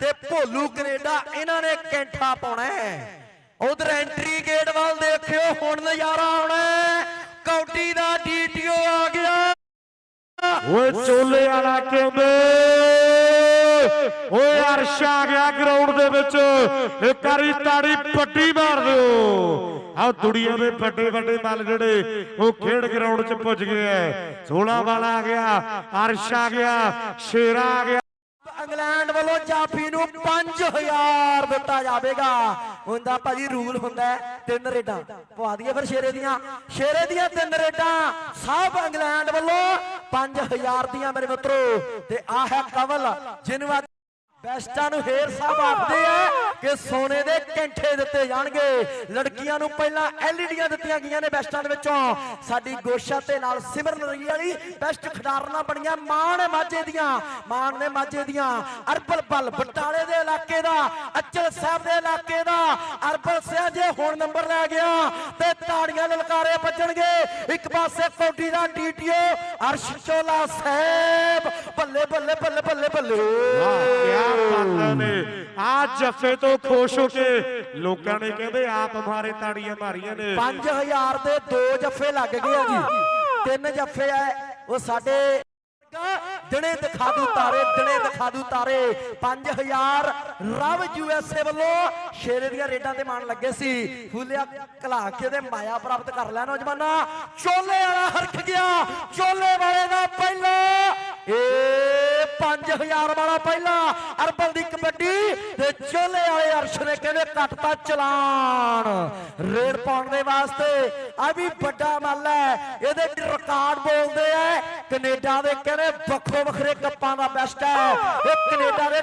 ਤੇ ਭੋਲੂ ਕੈਨੇਡਾ, ਇਹਨਾਂ ਨੇ ਕੈਂਠਾ ਪਾਉਣਾ ਹੈ। ਉਧਰ ਐਂਟਰੀ ਗੇਟ ਵੱਲ ਦੇਖਿਓ, ਹੁਣ ਨਜ਼ਾਰਾ ਆਉਣਾ ਹੈ। ਕੌਡੀ ਦਾ ਡੀਟੀਓ ਆ ਗਿਆ। ਓਏ ਚੋਲੇ ਵਾਲਾ ਕਹਿੰਦੇ। ਓਏ ਅਰਸ਼ ਆ ਗਿਆ ਗਰਾਊਂਡ ਦੇ ਵਿੱਚ। ਇੱਕ ਵਾਰੀ ਤਾੜੀ ਪੱਟੀ ਮਾਰ ਦਿਓ। ਆਹ ਦੁਨੀਆ ਦੇ ਵੱਡੇ ਵੱਡੇ ਮੱਲ ਜਿਹੜੇ, ਉਹ ਖੇਡ ਗਰਾਊਂਡ 'ਚ ਪੁੱਜ ਗਏ ਐ। 16 ਵਾਲਾ ਆ ਗਿਆ, ਅਰਸ਼ ਆ ਗਿਆ, ਸ਼ੇਰਾ ਆ ਗਿਆ। ਇੰਗਲੈਂਡ ਵੱਲੋਂ ਜਾਫੀ ਨੂੰ 5000 ਦਿੱਤਾ ਜਾਵੇਗਾ। ਹੁੰਦਾ ਭਾਜੀ ਰੂਲ ਹੁੰਦਾ ਤਿੰਨ ਰੇਡਾਂ। ਪਵਾ ਦਈਏ ਫਿਰ ਸ਼ੇਰੇ ਦੀਆਂ। ਸ਼ੇਰੇ ਦੀਆਂ ਤਿੰਨ ਰੇਡਾਂ, ਸਭ ਇੰਗਲੈਂਡ ਵੱਲੋਂ 5000 ਦੀਆਂ ਮੇਰੇ ਮਿੱਤਰੋ। ਤੇ ਆਹ ਹੈ ਕਵਲ ਜਿਹਨੂੰ ਅੱਜ ਬੈਸਟਾਂ ਨੂੰ ਹੇਰ ਸਾਹਿਬ ਆਖਦੇ ਆ ਕਿ ਸੋਨੇ ਦੇ ਕੈਂਠੇ ਦਿੱਤੇ ਜਾਣਗੇ। ਲੜਕੀਆਂ ਨੂੰ ਪਹਿਲਾਂ ਐਲਈਡੀਆਂ ਦਿੱਤੀਆਂ ਗਈਆਂ ਨੇ ਬੈਸਟਾਂ ਦੇ ਵਿੱਚੋਂ। ਸਾਡੀ ਗੋਸ਼ਾ ਤੇ ਨਾਲ ਸਿਮਰਨ ਰਹੀ ਵਾਲੀ ਬੈਸਟ ਖਿਡਾਰਨਾਂ ਬਣੀਆਂ ਮਾਣ ਮਾਝੇ ਦੀਆਂ। ਮਾਣ ਨੇ ਮਾਝੇ ਦੀਆਂ। ਅਰਬਲ ਬਲ ਬਟਾਲੇ ਦੇ ਇਲਾਕੇ ਦਾ, ਅਚਲ ਸਾਹਿਬ ਦੇ ਇਲਾਕੇ ਦਾ, ਅਰਬਲ ਸਿਆ ਜੇ ਹੁਣ ਨੰਬਰ ਲੈ ਗਿਆ ਤੇ ਤਾੜੀਆਂ ਲਲਕਾਰੇ ਵੱਜਣਗੇ। ਇੱਕ ਪਾਸੇ ਕੋਟੀ ਦਾ ਡੀਟੀਓ ਅਰਸ਼ ਚੋਲਾ ਸਾਹਿਬ, ਬੱਲੇ ਬੱਲੇ ਬੱਲੇ ਬੱਲੇ ਬੱਲੇ। ਵਾਹ। ਨੇ। ਆ ਜੱਫੇ ਤੋਂ ਖੁਸ਼ ਹੋ ਕੇ ਲੋਕਾਂ ਨੇ ਕਹਿੰਦੇ ਆਪ ਮਾਰੇ, ਤਾੜੀਆਂ ਮਾਰੀਆਂ ਨੇ। 5000 ਦੇ ਦੋ ਜੱਫੇ ਲੱਗ ਗਏ ਜੀ। ਤਿੰਨ ਜੱਫੇ ਆ, ਉਹ ਸਾਡੇ ਦਿਨੇ ਦਿਖਾ ਦੂ ਤਾਰੇ, ਦਿਨੇ ਦਿਖਾ ਦੂ ਤਾਰੇ। 5000 ਰਵ ਯੂਐਸਏ ਵੱਲੋਂ ਸ਼ੇਰੇ ਦੀਆਂ ਰੇਡਾਂ ਤੇ ਮਾਣ ਲੱਗੇ ਸੀ। ਫੁੱਲਿਆ ਕਲਾ ਕੇ ਉਹਦੇ ਮਾਇਆ ਪ੍ਰਾਪਤ ਕਰ ਲਿਆ ਨੌਜਵਾਨਾ। ਚੋਲੇ ਵਾਲਾ ਹਰਖ ਗਿਆ। ਚੋਲੇ ਵਾਲੇ ਦਾ ਪਹਿਲਾ। ਏ 5000 ਵਾਲਾ ਪਹਿਲਾ। ਅਰਬਲ ਚੋਲੇ ਆਏ ਅਰਸ਼ ਨੇ ਕਹਿੰਦੇ ਕੱਟਤਾ ਚਲਾਨ ਰੇਡ ਪਾਉਣ ਦੇ ਵਾਸਤੇ। ਆ ਵੀ ਵੱਡਾ ਮੱਲ ਹੈ। ਇਹਦੇ ਰਿਕਾਰਡ ਬੋਲਦੇ ਆ। ਕੈਨੇਡਾ ਦੇ ਕਹਿੰਦੇ ਵੱਖੋ ਵੱਖਰੇ ਕੱਪਾਂ ਦਾ ਬੈਸਟ ਹੈ। ਇਹ ਕੈਨੇਡਾ ਦੇ